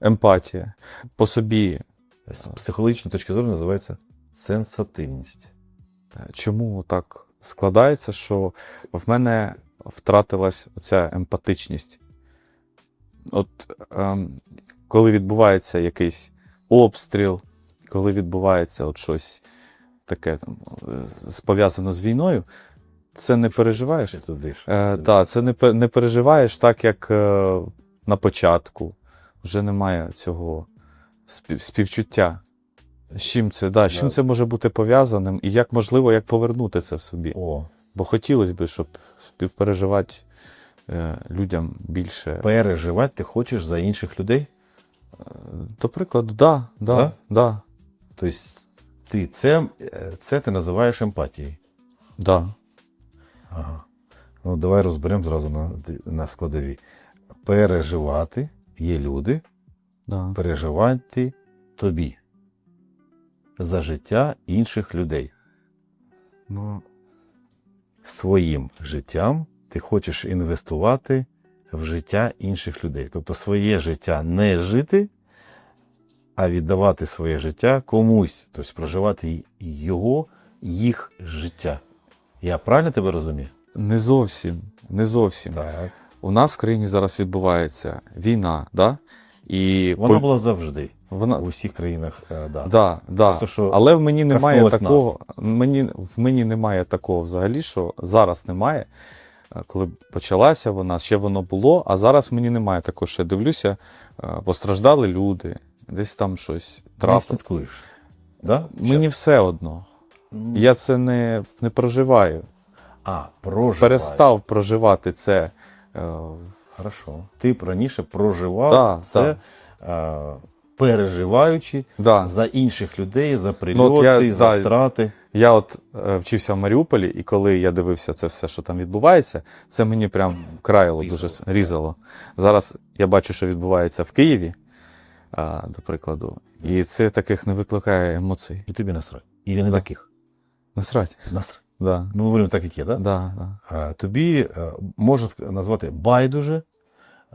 емпатія. По собі, З психологічної точки зору називається сенсативність. е, чому так складається, що в мене втратилась оця емпатичність. От ем, коли відбувається якийсь обстріл, коли відбувається от щось таке там, з- з- війною, це не переживаєш. Чи туди? Е, та, це не, не переживаєш так, як е, на початку. Вже немає цього співчуття. З чим це, да, з чим це може бути пов'язаним, і як можливо, як повернути це в собі. О, Бо хотілося б, щоб співпереживати е, людям більше. переживати ти хочеш за інших людей? До прикладу, да, да, Да? да, Тобто ти це, е, це ти називаєш емпатією. да. Ага. Ну, давай розберемо зразу на, на складові. Переживати є люди, да. переживати тобі за життя інших людей. Ну, Своїм життям ти хочеш інвестувати в життя інших людей. Тобто своє життя не жити, а віддавати своє життя комусь, тобто проживати його, їх життя. Я правильно тебе розумію? не зовсім, не зовсім. Так. У нас в країні зараз відбувається війна, да? І Вона по- була завжди. вона, У всіх країнах. е, Да. Да, да. Просто, що Але в мені немає такого. Мені, в мені немає такого взагалі, що зараз немає. Е, Коли почалася вона, ще воно було, а зараз мені немає такого, що я дивлюся, е, постраждали люди, десь там щось трапило. слідкуєш. Да? Мені все одно. Я це не, не проживаю. А, проживаєш. Перестав проживати це. Е, Хорошо. Ти б раніше проживав Да, це, е, переживаючи Да. за інших людей, за Ну, прильоти, от я- за да. втрати. Я от е, вчився в Маріуполі, і коли я дивився це все, що там відбувається, це мені прям Різало. дуже різало. Зараз я бачу, що відбувається в Києві, до прикладу, і це таких не викликає емоцій. І тобі насрать. І не Да. таких. Насрать. Насрать. Да. Ну, ми говоримо так, як є, так? Да, да. Тобі е, можна назвати байдуже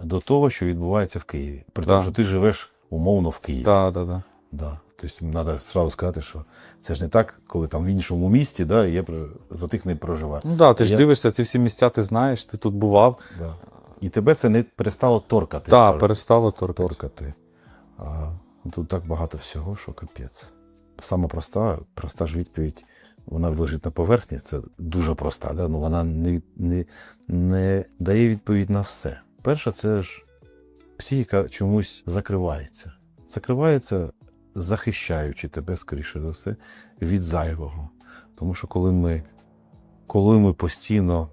до того, що відбувається в Києві. При тому, Да. що ти живеш умовно в Києві. Да, да, да. Да. Тобто треба одразу сказати, що це ж не так, коли там в іншому місті, да, я за тих не проживаю. Ну да, ти ж Я- дивишся, ці всі місця ти знаєш, ти тут бував. Да. І тебе це не перестало торкати. Так, Кажуть, перестало торкати. торкати. А, ну, тут так багато всього, що капець. Сама проста, проста ж відповідь, вона лежить на поверхні, це дуже проста. Да? Ну, вона не, не, не дає відповідь на все. Перше, це ж психіка чомусь закривається. Закривається, захищаючи тебе, скоріше за все, від зайвого. Тому що коли ми, коли ми постійно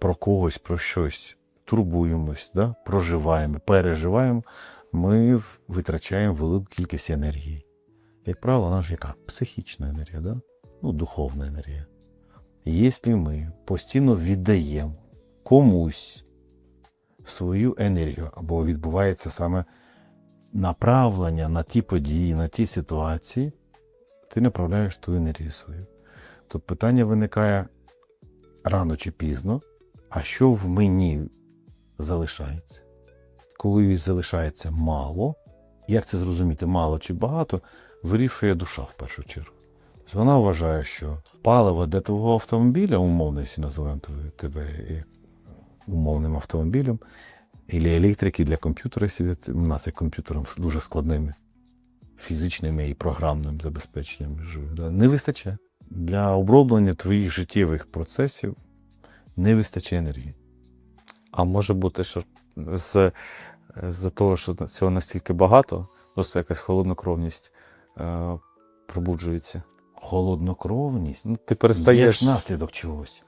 про когось, про щось турбуємось, да? проживаємо, переживаємо, ми витрачаємо велику кількість енергії. Як правило, вона ж яка? Психічна енергія, да? Ну, духовна енергія. Якщо ми постійно віддаємо комусь свою енергію, або відбувається саме направлення на ті події, на ті ситуації, ти направляєш ту енергію свою. Тобто питання виникає рано чи пізно, а що в мені залишається? Коли залишається мало, як це зрозуміти, мало чи багато, вирішує душа в першу чергу. Тобто вона вважає, що паливо для твого автомобіля, умовно, якщо називаємо тебе- умовним автомобілем, або електрики для комп'ютера, ти- у нас є комп'ютером з дуже складними фізичними і програмним забезпеченням живих, да, не вистачає. Для оброблення твоїх життєвих процесів не вистачає енергії. А може бути, що з, з того, що цього настільки багато, просто якась холоднокровність е, пробуджується. Холоднокровність Ну, ти є перестаєш. ж наслідок чогось.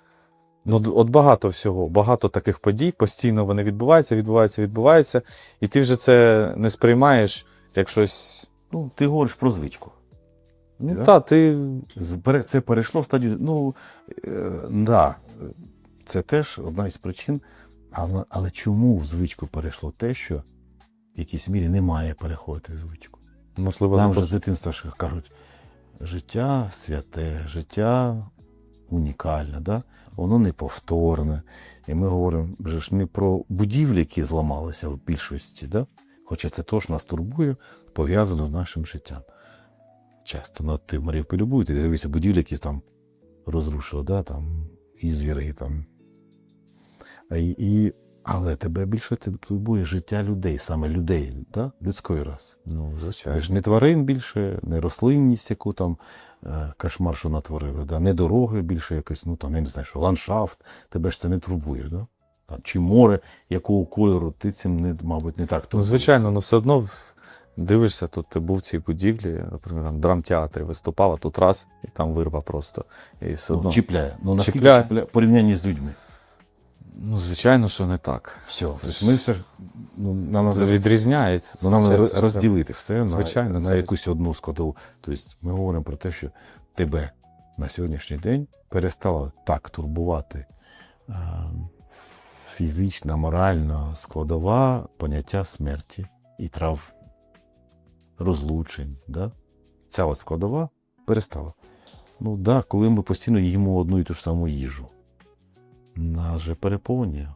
Ну, от багато всього, багато таких подій, постійно вони відбуваються, відбуваються, відбуваються, і ти вже це не сприймаєш як щось. Ну, ти говориш про звичку. Ну, Да? та, ти Це перейшло в стадію. Ну, е, да, це теж одна із причин. Але, але чому в звичку перейшло те, що в якійсь мірі не має переходити в звичку? можливо Нам за же з дитинства кажуть, життя святе, життя унікальне, да? воно неповторне. І ми говоримо вже ж не про будівлі, які зламалися в більшості, да? Хоча це теж нас турбує, пов'язано з нашим життям. Часто ну, ти в Маріуполі був, будівлі, які там розрушили, да, там, і звіри, там. І, і, але тебе більше турбує життя людей, саме людей, да? людської раси. Ну, звичайно. ж не тварин більше, не рослинність, яку там е, кошмар, що натворили, да? не дороги більше якось, ну там, я не знаю, що ландшафт, тебе ж це не турбує, да? там, чи море, якого кольору, ти цим, не, мабуть, не так Ну, звичайно, але все одно дивишся, тут ти був в цій будівлі, наприклад, там в драмтеатрі виступав, а тут раз, і там вирва просто. І все одно. Ну, чіпляє. Ну, наскільки Чіпляє. порівнянні з людьми. Ну, звичайно, що не так. Все. Це Тобто ми все ну, нам, Це відрізняється. ну, нам треба розділити все Звичайно, на, на якусь одну складову. Тобто ми говоримо про те, що тебе на сьогоднішній день перестала так турбувати е, фізична, моральна складова поняття смерті і трав розлучень. Да? Ця от складова перестала. Ну так, да, коли ми постійно їмо одну і ту ж саму їжу. Нас же переповнює.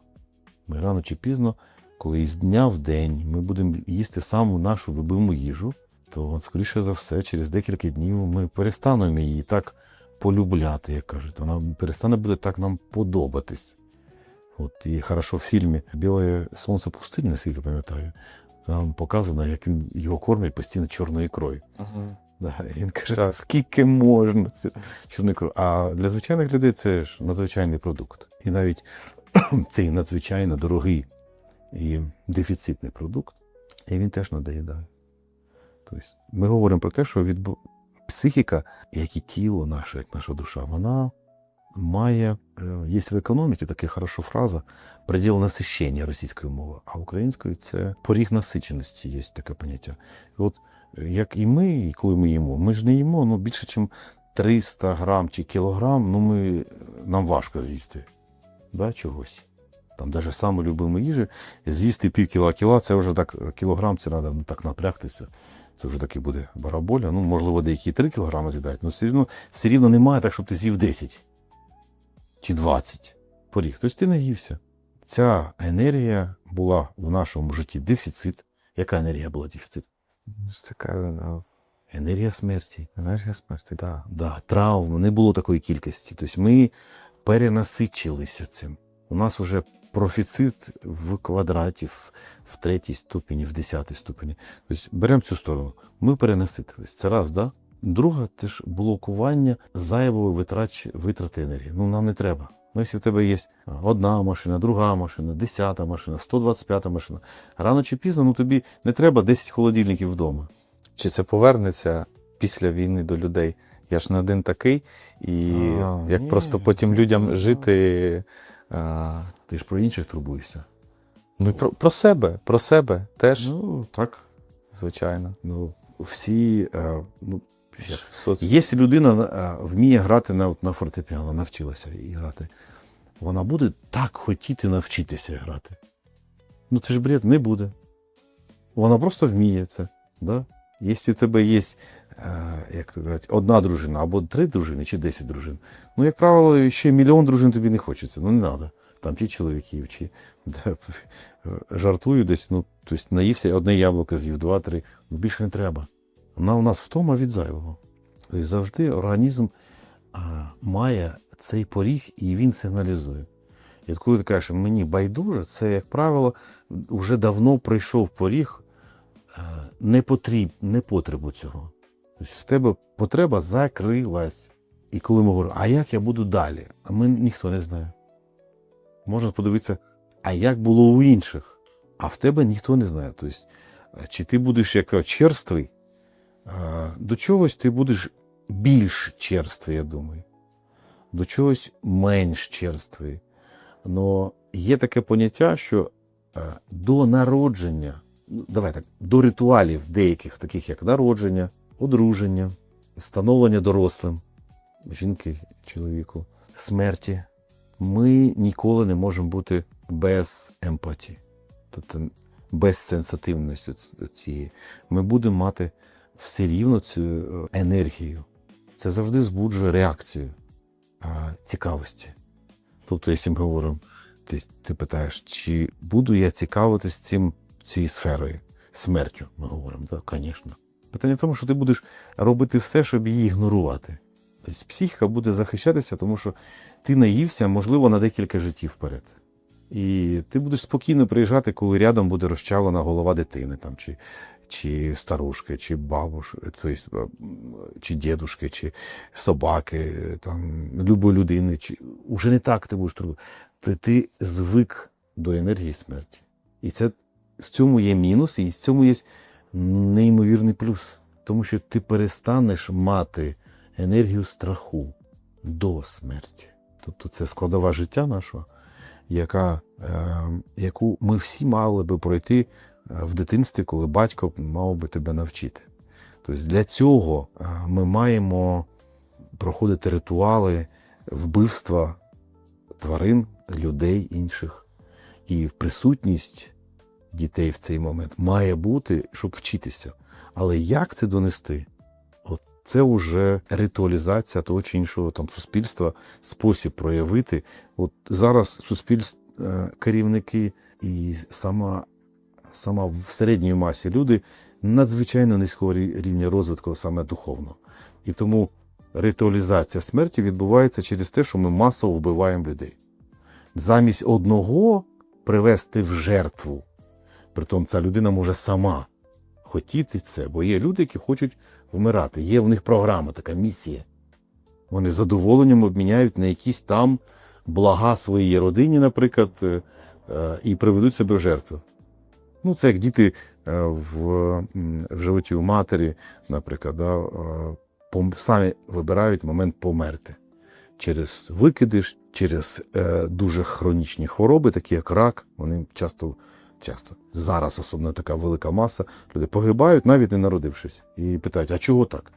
Ми рано чи пізно, коли із дня в день ми будемо їсти саму нашу любиму їжу, то, скоріше за все, через декілька днів ми перестанемо її так полюбляти, як кажуть. Вона перестане буде так нам подобатись. От і хорошо в фільмі Біле сонце пустині, наскільки пам'ятаю, там показано, як він його кормять постійно чорною ікрою. Мгм. Да, і він каже, Так. скільки можна це чорний кров. А для звичайних людей це ж надзвичайний продукт. І навіть цей надзвичайно дорогий і дефіцитний продукт, і він теж надоїдає. Тобто ми говоримо про те, що відбу... психіка, як і тіло наше, як наша душа, вона має, е, є в економіці така хороша фраза предел насищення російською мовою, а українською це поріг насиченості, є таке поняття. І от як і ми, і коли ми їмо, ми ж не їмо ну, більше, ніж 300 грам чи кілограм, ну ми, нам важко з'їсти да, чогось. Там навіть саме любимо їжі, з'їсти пів кіла кіла, це вже так кілограм, це треба ну, так напрягтися. Це вже таки буде бараболя. Ну, можливо, деякі 3 кілограми з'їдають, але все рівно, все рівно немає так, щоб ти з'їв 10 чи 20 поріг. Тобто ти наївся. Ця енергія була в нашому житті дефіцит. Яка енергія була дефіцит? Така е, Енергія смерті. енергія смерті, так. Да. Да, травм, не було такої кількості. Тобто ми перенасичилися цим. У нас вже профіцит в квадраті, в, третій ступені, в десятій ступені. Тобто беремо цю сторону. Ми перенаситились. Це раз, да? Друга, це ж блокування зайвої витрач, витрати енергії. Ну, нам не треба. Ну, якщо в тебе є одна машина, друга машина, десята машина, 125 машина, рано чи пізно ну, тобі не треба 10 холодильників вдома. Чи це повернеться після війни до людей? Я ж не один такий, і А, як ні. просто потім людям жити. А, Ти ж про інших турбуєшся. ну і про, про себе, про себе теж, Ну, так. звичайно. Ну, всі. Е, ну, як? Якщо людина е, вміє грати на, на фортепіано, навчилася і грати, вона буде так хотіти навчитися грати. Ну, це ж бред, не буде. Вона просто вміє це. Да? Якщо в тебе є, як то кажуть, одна дружина або три дружини, чи десять дружин, ну, як правило, ще мільйон дружин тобі не хочеться. Ну, не треба. Там чи чоловіків, чи е, жартую десь, ну, тобто наївся, одне яблуко з'їв, два-три. Ну, більше не треба. Вона у нас втома від зайвого. І завжди організм а, має цей поріг і він сигналізує. І от коли ти кажеш, мені байдуже, це, як правило, вже давно прийшов поріг потріб, не потребу цього. Тобто в тебе потреба закрилась. І коли ми говоримо, а як я буду далі? А ми ніхто не знає. Можна подивитися, а як було у інших, а в тебе ніхто не знає. Тобто, е, чи ти будеш як черствий, до чогось ти будеш більш черствий, я думаю. До чогось менш черствий. Но є таке поняття, що е, до народження, ну, давай так, до ритуалів деяких, таких як народження, одруження, становлення дорослим, жінки, чоловіку, смерті, ми ніколи не можемо бути без емпатії, тобто без сенситивності ц- цієї. Ми будемо мати все рівно цю е, енергію. Це завжди збуджує реакцію а, цікавості. Тобто, якщо ми говоримо, ти, ти питаєш, чи буду я цікавитись цим цією сферою, смертю, ми говоримо, так, звісно. Питання в тому, що ти будеш робити все, щоб її ігнорувати. Тобто психіка буде захищатися, тому що ти наївся, можливо, на декілька життів вперед. І ти будеш спокійно приїжджати, коли рядом буде розчавлена голова дитини, там, чи, чи старушки, чи бабушки, тобто, чи дідушки, чи собаки, там, любої людини. Чи... Уже не так ти будеш турбувати. Ти, ти звик до енергії смерті. І це в цьому є мінус, і в цьому є неймовірний плюс. Тому що ти перестанеш мати енергію страху до смерті. Тобто це складова життя нашого, яка, е, яку ми всі мали би пройти е, в дитинстві, коли батько мав би тебе навчити. Тобто для цього е, ми маємо проходити ритуали вбивства тварин, людей інших. І присутність дітей в цей момент має бути, щоб вчитися. Але як це донести? От це вже ритуалізація того чи іншого там суспільства, спосіб проявити. От зараз суспільство, е, керівники і сама, сама в середньої масі люди надзвичайно низького рівня розвитку саме духовно. І тому ритуалізація смерті відбувається через те, що ми масово вбиваємо людей. Замість одного привести в жертву. Притом ця людина може сама хотіти це, бо є люди, які хочуть вмирати. Є в них програма, така місія. Вони задоволенням обміняють на якісь там блага своїй родині, наприклад, е, е, і приведуть себе в жертву. Ну, це як діти е, в, в животі у матері, наприклад, да, самі вибирають момент померти через викидиш, через дуже хронічні хвороби, такі як рак. Вони часто, часто зараз, особливо така велика маса, люди погибають, навіть не народившись, і питають: а чого так?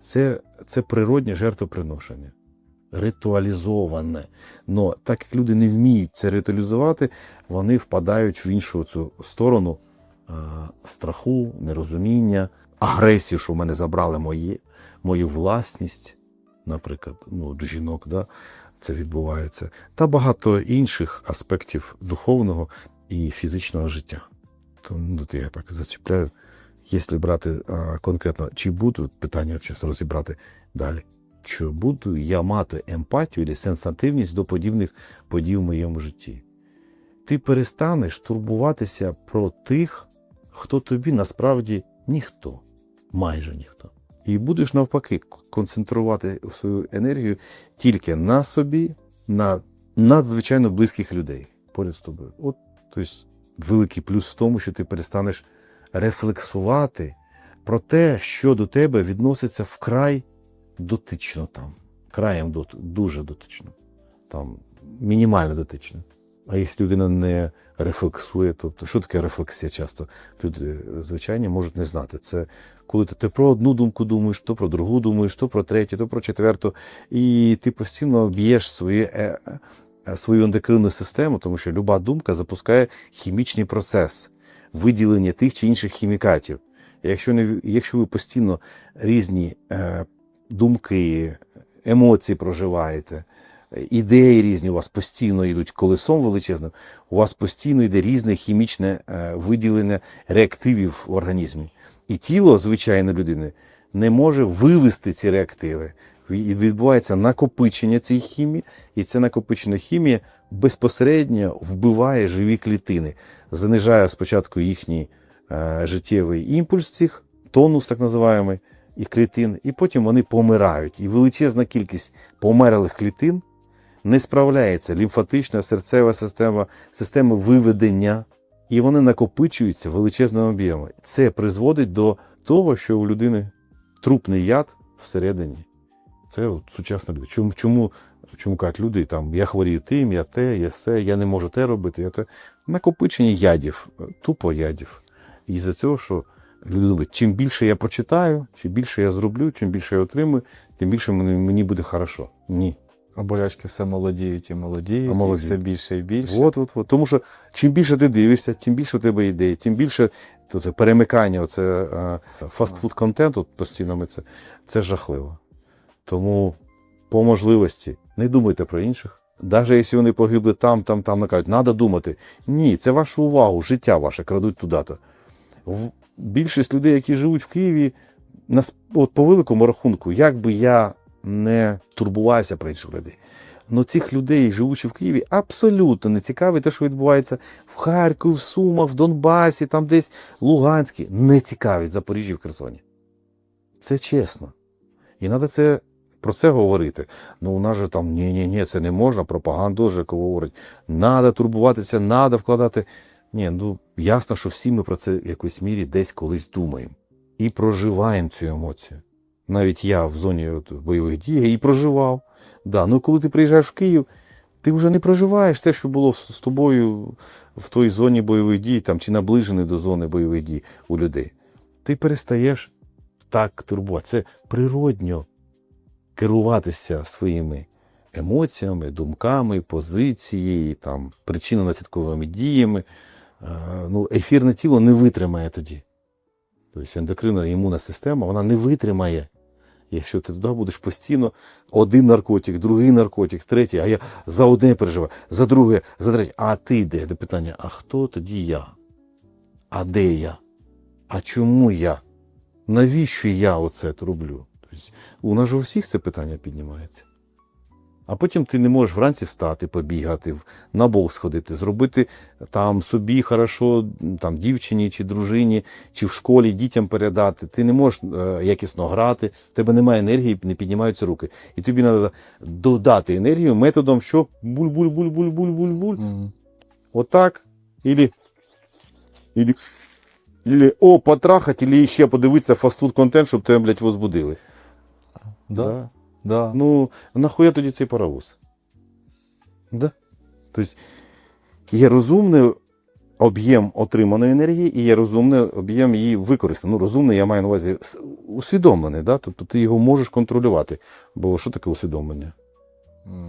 Це, це природнє жертвоприношення, ритуалізоване. Но так як люди не вміють це ритуалізувати, вони впадають в іншу цю сторону е, страху, нерозуміння, агресію, що в мене забрали моє, мою власність, наприклад, ну, жінок, да, це відбувається, та багато інших аспектів духовного і фізичного життя. То ну, я так зачіпляю. Якщо брати а, конкретно, чи буду питання зараз розібрати далі, чи буду я мати емпатію чи сенсативність до подібних подій в моєму житті? Ти перестанеш турбуватися про тих, хто тобі насправді ніхто, майже ніхто. І будеш навпаки концентрувати свою енергію тільки на собі, на надзвичайно близьких людей поряд з тобою. От, тобто, великий плюс в тому, що ти перестанеш рефлексувати про те, що до тебе відноситься вкрай дотично там. Краєм дот, дуже дотично. Там мінімально дотично. А якщо людина не рефлексує, тобто що таке рефлексія часто? Люди звичайні можуть не знати. Це коли ти, ти про одну думку думаєш, то про другу думаєш, то про третю, то про четверту, і ти постійно б'єш своє, е, свою ендокринну систему, тому що люба думка запускає хімічний процес виділення тих чи інших хімікатів. Якщо, не, якщо ви постійно різні е, думки, емоції проживаєте, е, ідеї різні у вас постійно йдуть колесом величезним, у вас постійно йде різне хімічне е, виділення реактивів в організмі. І тіло звичайної людини не може вивести ці реактиви. Відбувається накопичення цієї хімії, і ця накопичена хімія безпосередньо вбиває живі клітини, занижає спочатку їхній е, життєвий імпульс, цих, тонус так називаємий, і клітин, і потім вони помирають. І величезна кількість померлих клітин не справляється лімфатична, серцева система, система виведення, і вони накопичуються величезними об'ємами. Це призводить до того, що у людини трупний яд всередині. Це от сучасна люди. Чому, чому, чому кажуть люди, там, я хворію тим, я те, я се, я не можу те робити, я те. Накопичення ядів, тупо ядів. І за цього, що люди думають, чим більше я прочитаю, чим більше я зроблю, чим більше я отримую, тим більше мені, мені буде хорошо. Ні. А болячки все молодіють і молодіють, А і все більше і більше. От, от, от. Тому що чим більше ти дивишся, тим більше у тебе ідей, тим більше то це перемикання, оце е, фастфуд контенту постійно ми це, це жахливо. Тому по можливості не думайте про інших. Навіть якщо вони погибли там, там, там, накажуть, треба думати. Ні, це вашу увагу, життя ваше крадуть туди-то. більшість людей, які живуть в Києві, от по великому рахунку, як би я не турбувався про інших людей. Ну цих людей, живучи в Києві, абсолютно не цікавить те, що відбувається в Харкові, в Сумах, в Донбасі, там десь Луганській. Не цікавить Запоріжжя в Херсоні. Це чесно. І треба це, про це говорити. Ну, у нас же там ні, ні, ні, це не можна, пропаганда вже говорить. Надо турбуватися, треба вкладати. Ні, ну ясно, що всі ми про це в якійсь мірі десь колись думаємо і проживаємо цю емоцію. Навіть я в зоні от, бойових дій і проживав. Да, ну коли ти приїжджаєш в Київ, ти вже не проживаєш те, що було з з тобою в той зоні бойових дій, там, чи наближений до зони бойових дій у людей. Ти перестаєш так турбувати. Це природньо керуватися своїми емоціями, думками, позицією, там, причинно-наслідковими діями. Е, Ну, ефірне тіло не витримає тоді. Тобто ендокринна імунна система вона не витримає. Якщо ти туди будеш постійно один наркотик, другий наркотик, третій, а я за одне переживаю, за друге, за третє. А ти де? Де питання, а хто тоді я? А де я? А чому я? Навіщо я оце роблю? У нас же у всіх це питання піднімається. А потім ти не можеш вранці встати, побігати, на бок сходити, зробити там собі хорошо, там дівчині чи дружині, чи в школі дітям передати. Ти не можеш е, якісно грати, в тебе немає енергії, не піднімаються руки. І тобі треба додати енергію методом, що буль-буль-буль-буль-буль-буль-буль. Мгм. Отак. Ілі, ілі, ілі о, потрахать, ілі ще подивитися фастфуд контент, щоб тебе, блядь, возбудили. Да, да. Ну, нахуя тоді цей паровоз? Да. Тобто є розумний об'єм отриманої енергії і є розумний об'єм її використання. Ну, розумний, я маю на увазі усвідомлений, да? тобто ти його можеш контролювати. Бо що таке усвідомлення?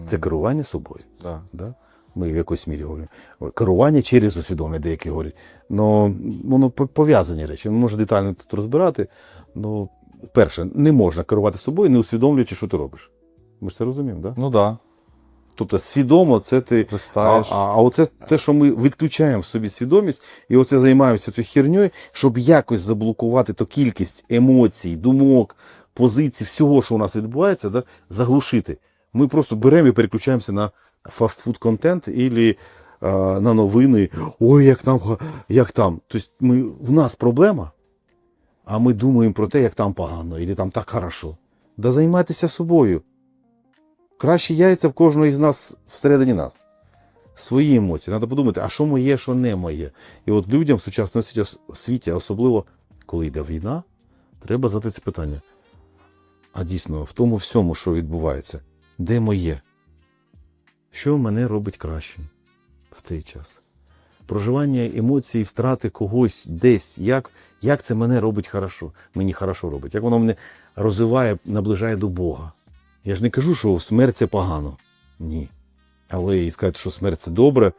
Це керування собою. да. Да? Ми в якійсь мірі говоримо. Керування через усвідомлення, деякі говорять. Ну, воно пов'язані речі. Ми можемо детально тут розбирати. Ну, перше, не можна керувати собою, не усвідомлюючи, що ти робиш. Ми ж це розуміємо, так? Да? Ну да. Тобто свідомо це ти. А, а, а оце те, що ми відключаємо в собі свідомість, і оце займаємося цією херньою, щоб якось заблокувати ту кількість емоцій, думок, позицій, всього, що у нас відбувається, да, заглушити. Ми просто беремо і переключаємося на фастфуд контент і на новини. Ой, як там, як там. Тобто ми, в нас проблема, а ми думаємо про те, як там погано, або там так хорошо. Да займайтеся собою. Кращі яйця в кожного із нас всередині нас. Свої емоції. Треба подумати, а що моє, що не моє. І от людям в сучасному світі, особливо коли йде війна, треба задати це питання. А дійсно, в тому всьому, що відбувається, де моє? Що мене робить кращим в цей час? Проживання емоцій, втрати когось десь, як, як це мене робить хорошо, мені хорошо робить, як воно мене розвиває, наближає до Бога. Я ж не кажу, що смерть це погано. Ні. Але і сказати, що смерть це добре,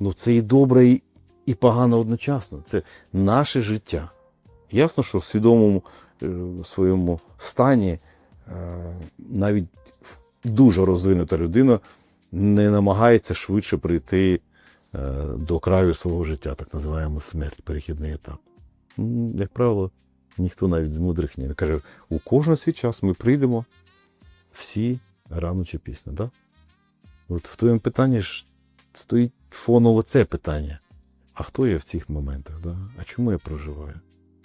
ну це і добре, і, і погано одночасно. Це наше життя. Ясно, що в свідомому е, своєму стані е, навіть дуже розвинута людина не намагається швидше прийти до краю свого життя, так називаємо смерть, перехідний етап. Як правило, ніхто навіть з мудрих не каже, у кожного свій час ми прийдемо всі рано чи пізно. Да? От в твоєму питанні ж стоїть фоново це питання. А хто я в цих моментах? Да? А чому я проживаю?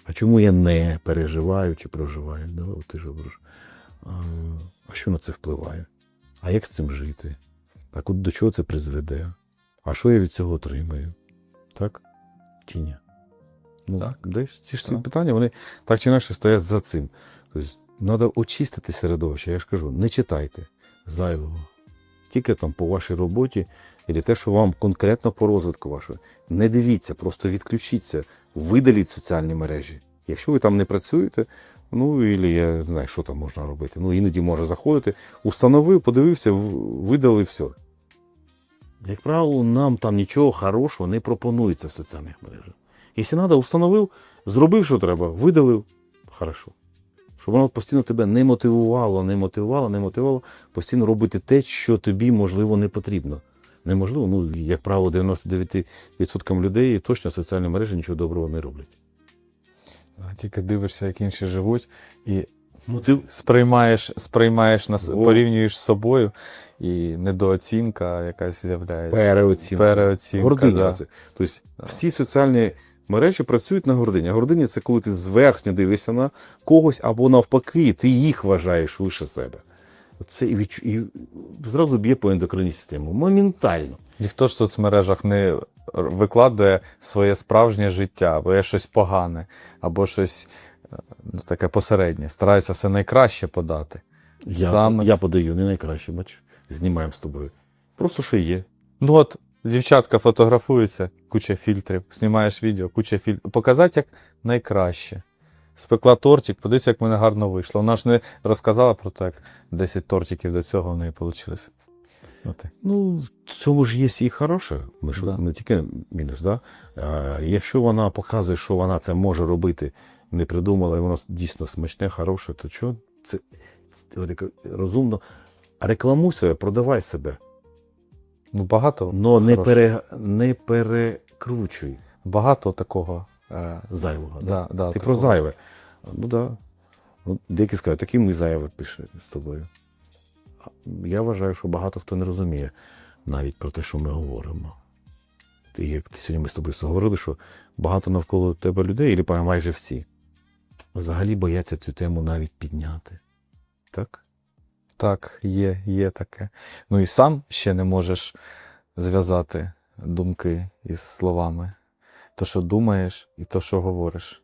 А чому я не переживаю чи проживаю? Да? От ти ж говориш. А, а що на це впливає? А як з цим жити? А до чого це призведе? А що я від цього отримаю? Так? Чи ні? Ну, Так. Десь ці ж всі Так. питання, вони так чи інакше стоять за цим. Тобто, треба очистити середовище. Я ж кажу, не читайте зайвого. Тільки там по вашій роботі, і те, що вам конкретно по розвитку вашого. Не дивіться, просто відключіться, видаліть соціальні мережі. Якщо ви там не працюєте, ну і я не знаю, що там можна робити. Ну, іноді може заходити, установив, подивився, в- видалив все. Як правило, нам там нічого хорошого не пропонується в соціальних мережах. Якщо треба, установив, зробив, що треба, видалив, хорошо. Щоб воно постійно тебе не мотивувало, не мотивувало, не мотивувало, постійно робити те, що тобі, можливо, не потрібно. Неможливо, ну, як правило, 99% людей точно соціальні мережі нічого доброго не роблять. Тільки дивишся, як інші живуть, і Ну, ти... сприймаєш, сприймаєш нас, О. порівнюєш з собою, і недооцінка якась з'являється. Переоцінка. Переоцінка. Гординя. да. Це. Тобто всі соціальні мережі працюють на гордині. А гординя це коли ти зверхньо дивишся на когось, або навпаки, ти їх вважаєш вище себе. Це і, відчу... і зразу б'є по ендокринній системі. Моментально. Ніхто ж в соцмережах не викладує своє справжнє життя, або є щось погане, або щось ну, таке посереднє. Стараються все найкраще подати. Я, Саме я подаю, не найкраще, бач. Знімаємо з тобою. Просто що є. Ну от, дівчатка фотографуються, куча фільтрів, знімаєш відео, куча фільтрів. Показати як найкраще. Спекла тортик, подивіться, як в мене гарно вийшло. Вона ж не розказала про те, як 10 тортиків до цього в неї вийшло. От. Ну, в цьому ж є і хороше. Ми ж Да. не тільки мінус, да? А, якщо вона показує, що вона це може робити, не придумала, і воно дійсно смачне, хороше, то що це, це розумно. Рекламуй себе, продавай себе. Ну, багато, Но не, пере, не перекручуй багато такого. Е, зайвого. Да? да, да, Ти такого. про зайве. Ну да. Ну, деякі скажуть, такі ми зайве пише з тобою. Я вважаю, що багато хто не розуміє навіть про те, що ми говоримо. Ти, як ти сьогодні ми з тобою говорили, що багато навколо тебе людей, і майже всі, взагалі бояться цю тему навіть підняти. Так? Так, є, є таке. Ну і сам ще не можеш зв'язати думки із словами. То, що думаєш, і то, що говориш.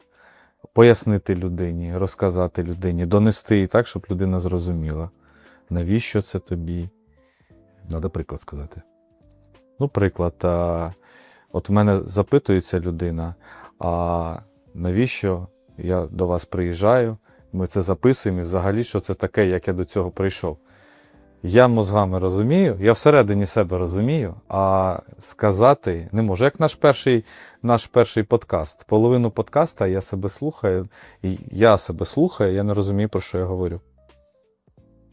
Пояснити людині, розказати людині, донести їй так, щоб людина зрозуміла, навіщо це тобі. Треба приклад сказати. Ну, приклад, а, от в мене запитується людина, а навіщо я до вас приїжджаю, ми це записуємо, і взагалі, що це таке, як я до цього прийшов. Я мозгами розумію, я всередині себе розумію, а сказати не можу. Як наш перший, наш перший подкаст. Половину подкаста я себе слухаю, і я себе слухаю, я не розумію, про що я говорю.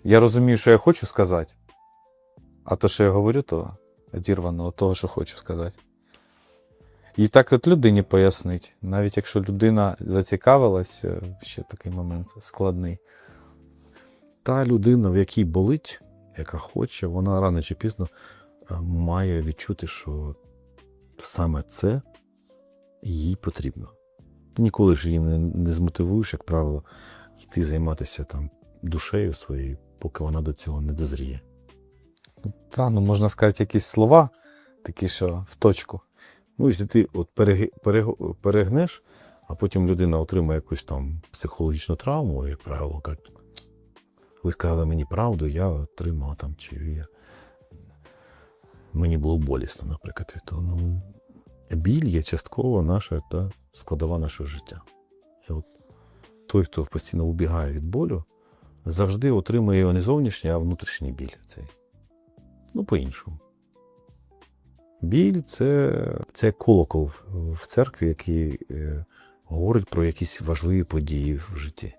Я розумію, що я хочу сказати, а то, що я говорю, то одірвано від того, що хочу сказати. І так от людині пояснить, навіть якщо людина зацікавилась, е, ще такий момент складний. Та людина, в якій болить, яка хоче, вона рано чи пізно е, має відчути, що саме це їй потрібно. Ніколи ж її не, не змотивуєш, як правило, йти займатися там душею своєю, поки вона до цього не дозріє. Та, ну можна сказати, якісь слова, такі, що в точку. Ну, якщо ти от перегнеш, а потім людина отримає якусь там психологічну травму, як правило, кажуть, ви сказали мені правду, я отримав там, чи я... мені було болісно, наприклад. То, ну, біль є частково наша та складова нашого життя. І от той, хто постійно убігає від болю, завжди отримує його не зовнішній, а внутрішній біль. Цей. Ну, по-іншому. Біль це, це колокол в церкві, який е, говорить про якісь важливі події в житті.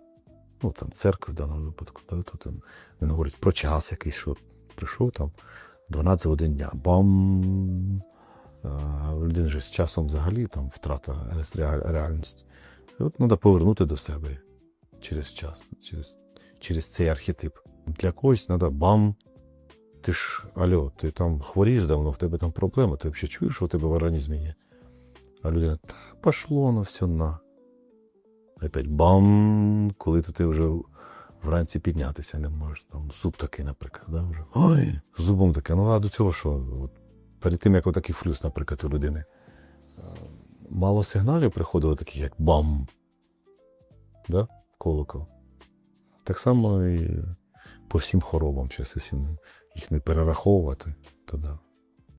Ну, там церква в даному випадку. Да, то там він говорить про час якийсь, що прийшов там 12 годин дня. Бам! А в людини ж з часом взагалі там втрата реаль- реальності. І от треба повернути до себе через час, через, через цей архетип. Для когось треба бам! Ти ж, алло, ти там хворієш давно, в тебе там проблеми, ти взагалі чуєш, що в тебе в організмі є? А людина, та пошло ну все на. Опять бам, коли ти вже вранці піднятися не можеш. Там зуб такий, наприклад, да, вже. Ой, зубом таке. Ну а до цього що? От, перед тим, як отакий флюс, наприклад, у людини. е, Мало сигналів приходило таких, як бам. Да? Колокол. Так само і по всім хворобам, якщо їх не перераховувати, то да.